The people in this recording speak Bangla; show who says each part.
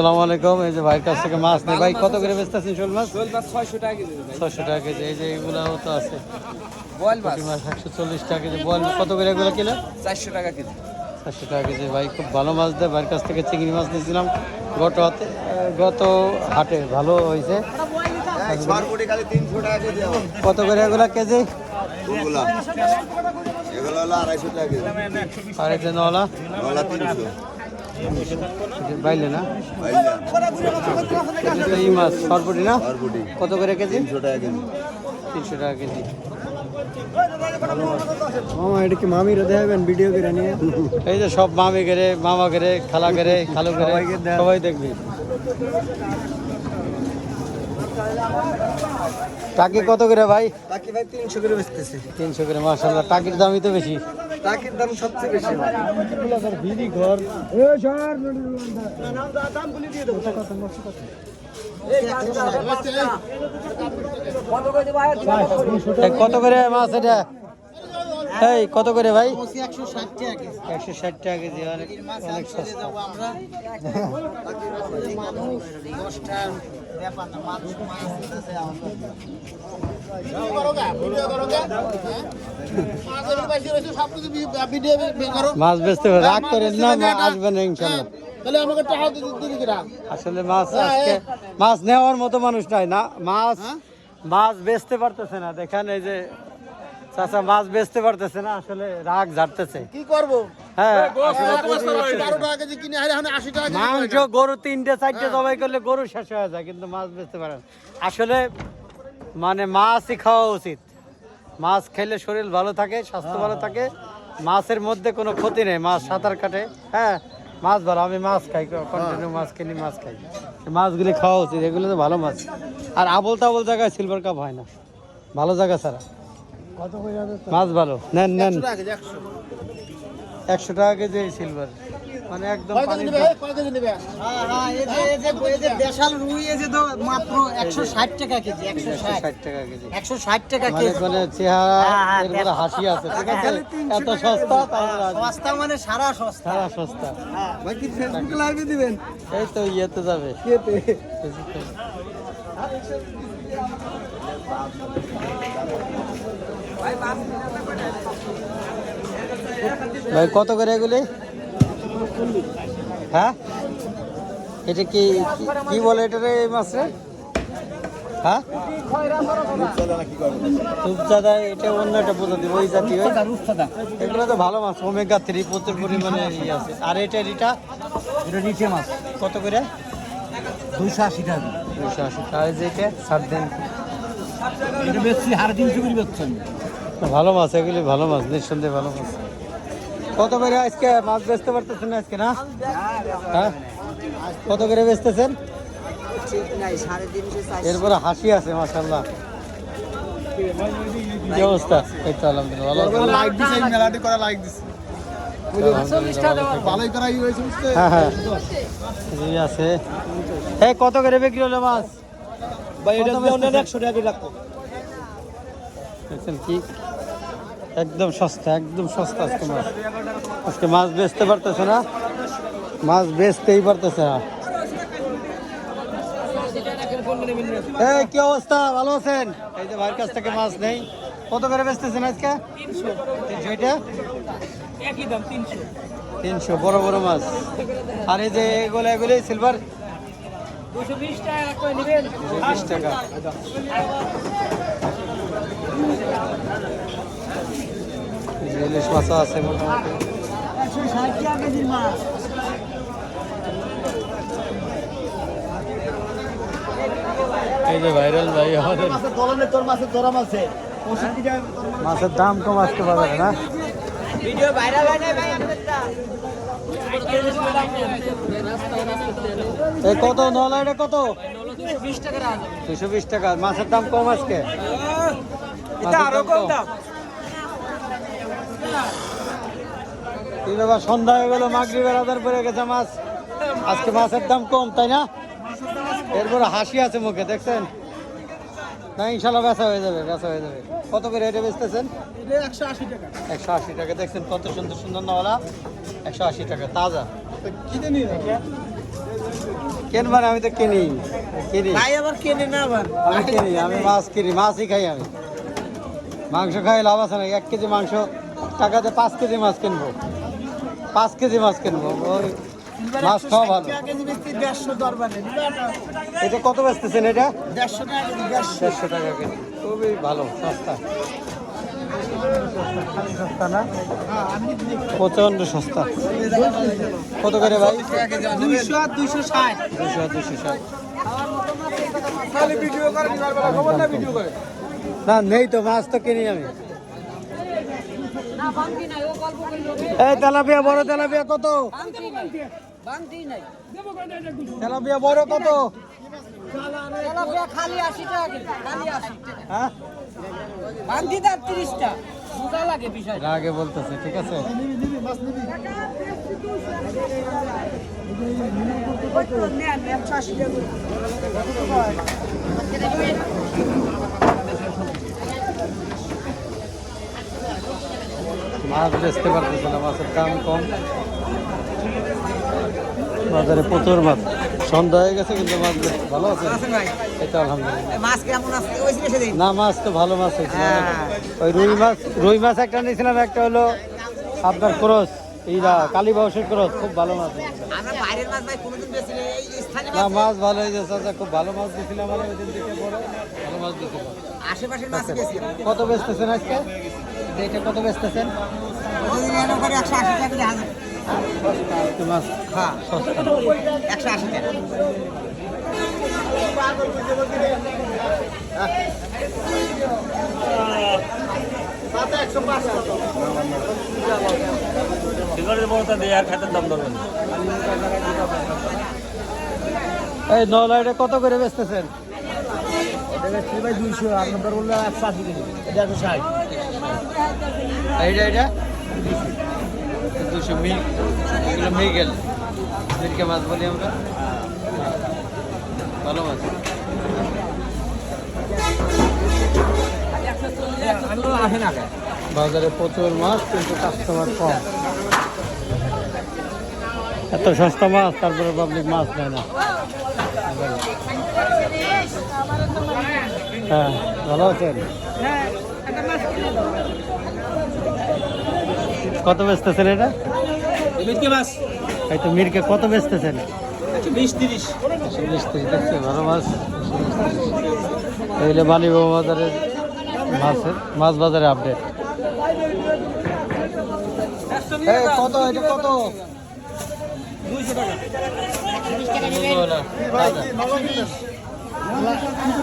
Speaker 1: আসসালামু আলাইকুম। এই যে ভাইয়ের কাছ থেকে মাছ নেই। ভাই কত করে বেচতেছেন শোল মাছ?
Speaker 2: শোল মাছ ছয়শো টাকা কেজি
Speaker 1: ছয়শো টাকা কেজি। এই যে এগুলাও তো আছে।
Speaker 2: বল মাছ।
Speaker 1: মাছ একশো চল্লিশ টাকা কেজি। বল কত করে এগুলো কিলো?
Speaker 2: চারশো টাকা কেজি।
Speaker 1: চারশো টাকা কেজি। ভাই খুব ভালো মাছ দেয় ভাইয়ের কাছ থেকে চিংড়ি মাছ নিয়েছিলাম। গত হাতে গত হাটে ভালো হয়েছে। কত করে এগুলো কেজি?
Speaker 3: আড়াইশো টাকা কেজি।
Speaker 1: আর নলা?
Speaker 3: নলা তিনশো।
Speaker 1: বাইলে না? এই মাছ? সরপুটি না? কত করে কেজি?
Speaker 3: তিনশো টাকা কেজি।
Speaker 1: তিনশো টাকা কেজি। মামা এটা কি ভিডিও করে নিয়ে? এই যে সব মামি করে মামা করে খালা করে খালু করে সবাই দেখবি। টাকি কত করে ভাই?
Speaker 2: বাকি ভাই তিনশো করে বেচতেছে।
Speaker 1: তিনশো করে টাকির দামই তো বেশি।
Speaker 2: টাকির দাম সবচেয়ে বেশি ভাই
Speaker 1: ঘর কত করে মাছ এটা? এই কত করে ভাই? একশো ষাট টাকা কেজি অনেক অনেক সস্তা। মাছ বেচতে হবে। রাগ করেন না আসবেন ইনশাল্লাহ। আসলে মাছ আজকে মাছ নেওয়ার মতো মানুষ নাই না। মাছ মাছ বেচতে পারতেছে না। দেখেন এই যে চাচা মাছ বেচতে পারতেছে না আসলে রাগ ঝাড়তেছে।
Speaker 4: কি করব?
Speaker 1: হ্যাঁ মাংস গরু তিনটে চারটে জবাই করলে গরু শেষ হয়ে যায় কিন্তু মাছ বেচতে পারে না। আসলে মানে মাছই খাওয়া উচিত। মাছ খেলে শরীর ভালো থাকে স্বাস্থ্য ভালো থাকে। মাছের মধ্যে কোনো ক্ষতি নেই মাছ সাঁতার কাটে। হ্যাঁ মাছ ভালো আমি মাছ খাই কন্টিনিউ মাছ কিনি মাছ খাই। মাছগুলি খাওয়া উচিত এগুলো তো ভালো মাছ। আর আবল তাবল জায়গায় সিলভার কাপ হয় না। ভালো জায়গা ছাড়া। মাছ ভালো। নেন নেন।
Speaker 4: একশো টাকা কেজি
Speaker 1: সিলভার মানে একদম
Speaker 4: কেজি নেবে?
Speaker 5: দেশাল রুই এই যে তো মাত্র একশো ষাট টাকা কেজি একশো ষাট।
Speaker 1: টাকা কেজি।
Speaker 5: একশো ষাট টাকা
Speaker 1: মানে
Speaker 5: কেজি।
Speaker 1: মানে চেহারা
Speaker 5: হ্যাঁ, হ্যাঁ,
Speaker 1: হাসি আছে ঠিক আছে? এত সস্তা
Speaker 5: সস্তা মানে সারা সস্তা।
Speaker 1: সারা সস্তা।
Speaker 2: ভাই কি ফেসবুকে লাইভে দিবেন?
Speaker 1: এই তো ইয়েতে যাবে। ফেসবুকে। ভাই কত করে এগুলি? হ্যাঁ? এটা কি কি- বলে এটা রে এই মাছে হ্যাঁ? রূপচাঁদা এটা অন্য একটা প্রজাতি ওই জাতি এগুলো তো ভালো মাছ ওমেগা থ্রি প্রচুর পরিমাণে ইয়ে আছে। আর এটা এটা?
Speaker 5: এটা নিচে মাছ।
Speaker 1: কত করে?
Speaker 5: দুইশো আশি টাকা।
Speaker 1: দুশো আশি আর এই সাত দিন।
Speaker 5: এটা বেশি বেচছেন
Speaker 1: ভালো মাছ এগুলি ভালো মাছ নিঃসন্দেহে ভালো মাছ। কত করে আজকে মাছ বেচতে পারতেছেন না আজকে না? হ্যাঁ? কত করে বেচতেছেন? এরপরে হাসি আছে মাসাল্লাহ কি অবস্থা? এই তো আলহামদুলিল্লাহ ভালো
Speaker 4: লাইক দিছে মেলাটি করা লাইক দিছে।
Speaker 1: আলহামদুলিল্লাহ, ভালো থাকেন।
Speaker 4: ভালোই করাই
Speaker 1: হ্যাঁ হ্যাঁ। এই আছে। এই কত করে বিক্রি হলো মাছ?
Speaker 4: ভাই
Speaker 1: এটা
Speaker 4: একশো টাকা রাখো।
Speaker 1: দেখছেন কি? একদম সস্তা একদম সস্তা আজকে মাছ। আজকে মাছ বেচতে পারতেছে না? মাছ বেচতেই পারতেছে না। কি অবস্থা? ভালো আছেন? এই যে ভাইয়ের কাছ থেকে মাছ নেই। কত করে বেচতেছেন আজকে? তিনশো। তিনশো? বড় বড় মাছ। আর এই যে এগুলো এগুলো সিলভার টাকা এই যে ইলিশ মাছও আছে মোটামুটি।
Speaker 5: মাছ
Speaker 1: এই যে ভাইরাল ভাই আমাদের।
Speaker 4: মাছের
Speaker 1: দাম কম আজকে বাজারে না।
Speaker 5: ভিডিও ভাইরাল হয় নাই ভাই
Speaker 1: কত নলা এটা কত? দুশো বিশ টাকা। মাছের দাম কম আজকে? আরও কম দাম। সন্ধ্যা হয়ে গেল মাগরি বেড়াদার পরে গেছে মাছ। আজকে মাছের দাম কম তাই না? এরপরে হাসি আছে মুখে দেখছেন? না ইনশাল্লাহ বেচা হয়ে যাবে হয়ে যাবে। কত করে এটা বেচতেছেন?
Speaker 4: একশো আশি টাকা।
Speaker 1: একশো আশি টাকা। দেখছেন কত সুন্দর সুন্দর নওয়ালা একশো আশি টাকা তাজা।
Speaker 4: কিনে
Speaker 1: কেনবার আমি তো কিনি কিনি।
Speaker 5: ভাই আবার কেনে না আবার।
Speaker 1: আমি কিনি আমি মাছ কিনি মাছই খাই আমি। মাংস খাই লাভ আছে না। এক কেজি মাংস টাকাতে পাঁচ কেজি মাছ কিনবো। পাঁচ কেজি মাছ কিনবো। ওই মাছ খাওয়া ভালো। এটা কত বেচতেছেন এটা?
Speaker 5: দেড়শো টাকা দেড়শো।
Speaker 1: দেড়শো টাকা কেজি। খুবই ভালো সস্তা। সস্তা না প্রচণ্ড সস্তা। কত করে ভাই?
Speaker 5: দুইশো আর দুইশো ষাট।
Speaker 1: দুশো আর দুশো ষাট।
Speaker 2: ভিডিও করে দিবার বেলা খবর না ভিডিও
Speaker 1: না নেই তো মাছ তো কিনি আমি। এই তেলাপিয়া বড় তেলাপিয়া কত? তেলাপিয়া বড় কত?
Speaker 5: খালি আশি টাকা খালি আশি টাকা।
Speaker 1: হ্যাঁ?
Speaker 5: তিরিশটা। লাগে বিষয়
Speaker 1: আগে বলতেছে ঠিক আছে? মাছ বেচতে পারতেছে না মাছের দাম কম। বাজারে প্রচুর মাছ সন্ধ্যা হয়ে গেছে কিন্তু মাছ ভালো আছে। এটা আলহামদুলিল্লাহ। না মাছ তো ভালো মাছ হয়েছিল।
Speaker 5: হ্যাঁ।
Speaker 1: ওই রুই মাছ রুই মাছ একটা নিয়েছিলাম একটা হলো আপনার ক্রস। এইটা কালী বাউসের ক্রস খুব ভালো মাছ না
Speaker 5: মাছ
Speaker 1: ভালো হয়েছে চাচা খুব ভালো মাছ দিয়েছিলাম মানে ওই দিন থেকে পরে। ভালো মাছ দিয়েছিল
Speaker 5: আশেপাশের মাছ
Speaker 1: কত বেচতেছেন আজকে? এইটা কত বেচতেছেন?
Speaker 5: একশো আশি টাকা
Speaker 1: মাছ
Speaker 5: হ্যাঁ একশো আশি টাকা।
Speaker 1: এই নলাইটা কত করে বেচতেছেন
Speaker 4: ভাই দুইশো আপনার বললে একশো আশি কেজি এটা একশো ষাট
Speaker 1: এইটা এইটা দুশো মিল, এগুলো মৃগেল মিরকে মাছ বলি আমরা। ভালো মাছ। বাজারে প্রচুর মাছ, কিন্তু কাস্টমার কম। এত সস্তা মাছ, তারপরে পাবলিক মাছ নেয় না। হ্যাঁ ভালো আছেন? কত বেচতেছেন এটা? এই তো মিরকে কত বেচতেছেন?
Speaker 4: বিশ তিরিশ।
Speaker 1: বিশ তিরিশ দেখছি ভালো মাছ এইলে বালিবাবু বাজারের মাছের মাছ বাজারে আপডেট কত এটা কত?
Speaker 4: দুইশো
Speaker 1: টাকা।